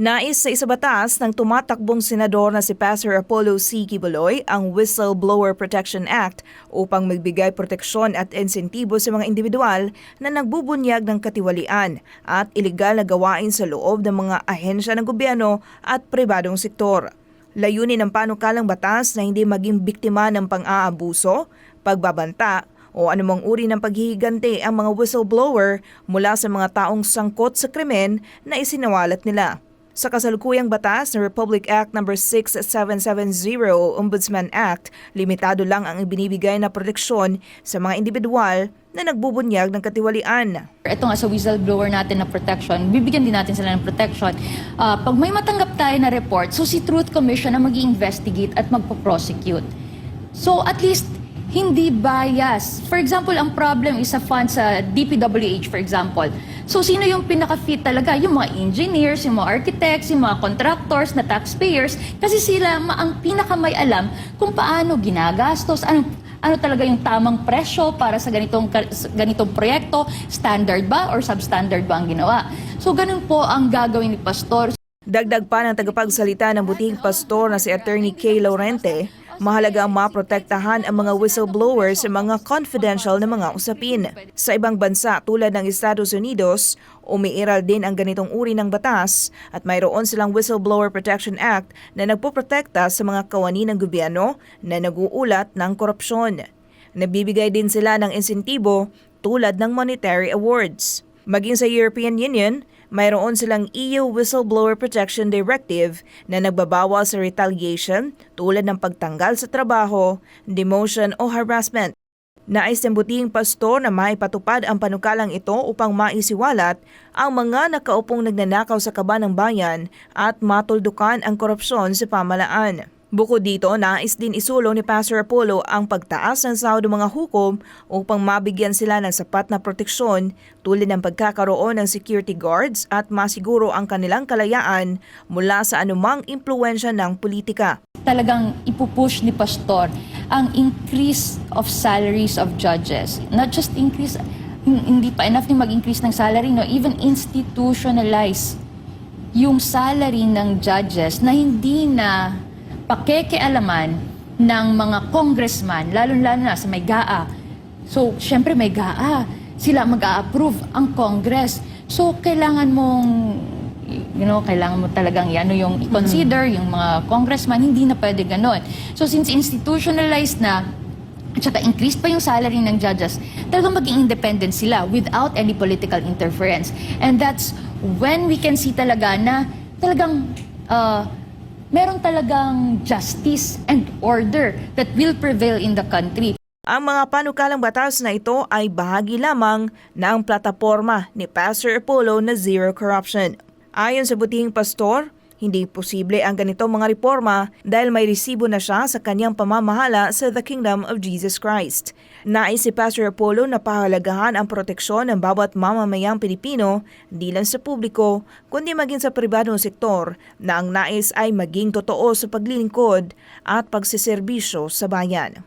Nais sa isa batas ng tumatakbong senador na si Pastor Apollo C. Kibuloy ang Whistleblower Protection Act upang magbigay proteksyon at insentibo sa mga individual na nagbubunyag ng katiwalian at ilegal na gawain sa loob ng mga ahensya ng gobyerno at pribadong sektor. Layunin ng panukalang batas na hindi maging biktima ng pang-aabuso, pagbabanta o anumang uri ng paghihigante ang mga whistleblower mula sa mga taong sangkot sa krimen na isinawalat nila. Sa kasalukuyang batas na Republic Act No. 6770 o Ombudsman Act, limitado lang ang ibinibigay na proteksyon sa mga individual na nagbubunyag ng katiwalian. Ito nga sa whistleblower natin na protection, bibigyan din natin sila ng protection. Ah, pag may matanggap tayo na report, so si Truth Commission ang mag investigate at magpo-prosecute. So at least hindi bias. For example, ang problem is sa fund sa DPWH, for example. So, sino yung pinaka-fit talaga? Yung mga engineers, yung mga architects, yung mga contractors, na taxpayers. Kasi sila ang pinaka may alam kung paano ginagastos, ano, ano talaga yung tamang presyo para sa ganitong, ganitong proyekto, standard ba or substandard ba ang ginawa. So, ganun po ang gagawin ni Pastor. Dagdag pa ng tagapagsalita ng butihing pastor na si Attorney Kay Laurente, mahalaga ang maprotektahan ang mga whistleblowers sa mga confidential na mga usapin. Sa ibang bansa tulad ng Estados Unidos, umiiral din ang ganitong uri ng batas at mayroon silang Whistleblower Protection Act na nagpoprotekta sa mga kawani ng gobyerno na naguulat ng korupsyon. Nabibigay din sila ng insentibo tulad ng monetary awards. Maging sa European Union, mayroon silang EU Whistleblower Protection Directive na nagbabawal sa retaliation tulad ng pagtanggal sa trabaho, demotion o harassment. Nais ng butihing pastor na maipatupad ang panukalang ito upang maisiwalat ang mga nakaupong nagnanakaw sa kaba ng bayan at matuldukan ang korupsyon sa pamalaan. Bukod dito, nais din isulong ni Pastor Apollo ang pagtaas ng sahod ng mga hukom upang mabigyan sila ng sapat na proteksyon tulad ng pagkakaroon ng security guards at masiguro ang kanilang kalayaan mula sa anumang impluensya ng politika. talagang ipupush ni Pastor ang increase of salaries of judges. Not just increase, hin- hindi pa enough na mag-increase ng salary, no? even institutionalize yung salary ng judges na hindi na pakekealaman ng mga congressman, lalo-lalo na sa may GAA. So, syempre may GAA. Sila mag-a-approve ang Congress. So, kailangan mong you know, kailangan mo talagang ano yung i-consider, yung mga congressman, hindi na pwede ganon. So since institutionalized na, at saka increased pa yung salary ng judges, talagang maging independent sila without any political interference. And that's when we can see talaga na talagang uh, meron talagang justice and order that will prevail in the country. Ang mga panukalang batas na ito ay bahagi lamang ng plataforma ni Pastor Apollo na Zero Corruption. Ayon sa butihing pastor, hindi posible ang ganitong mga reforma dahil may resibo na siya sa kanyang pamamahala sa The Kingdom of Jesus Christ. Nais si Pastor Apollo na pahalagahan ang proteksyon ng bawat mamamayang Pilipino, di lang sa publiko, kundi maging sa pribadong sektor na ang nais ay maging totoo sa paglilingkod at pagsiservisyo sa bayan.